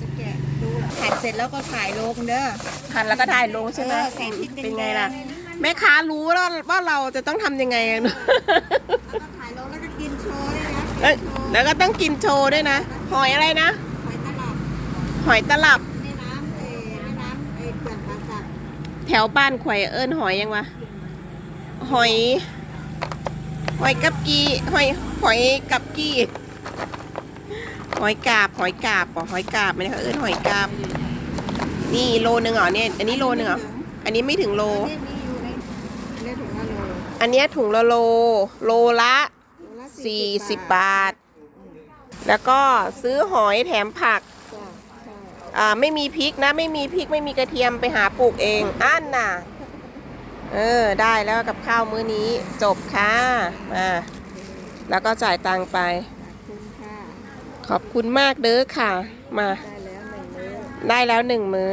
จะแกะดูเหรอผัดเสร็จแล้วก็ถ่ายลงเด้อหั่นแล้วก็ถ่ายลงใช่ไหมเออใส่พริกแดงๆเป็นไงล่ะ แม่ค้ารู้แล้วว่าเราจะต้องทำยังไงอะ แล้วก็ถ่ายลงแล้วก็กินโชว์ด้วยนะเอ้ยกินโชว์แล้วก็ต้องกินโชว์ด้วยนะ หอยอะไรนะ หอยตลับหอยตลับแม่น้ำเอแม่น้ำเอเขื่อนป่าสักแถวบ้านข่อยเอิ้นหอยยังวะ หอย หอยกับกี หอย หอยกับกี หอยกาบหอยกาบป่ะหอยกาบมันเขาเอิ้นหอยกาบ นี่โลนึงเหรอเนี่ย อันนี้โลนึงเหรอ อันนี้ไม่ถึงโล อันนี้มีอยู่ในอันนี้ถุงละโลอันเนี้ยถุงละโล โลละโลละ40บาท แล้วก็ซื้อหอยแถมผักจ้ะใช่อ่าไม่มีพริกนะ ไม่มีพริกไม่มีกระเทียมไปหาปลูกเองอันน่ะ เออได้แล้วกับข้าวมื้อนี้จบค่ะมาแล้วก็จ่ายตังค์ไปคุณค่ะ ขอบคุณมากเด้อค่ะ มา ได้แล้วหนึ่งมื้อได้แล้วหนึ่งมื้อ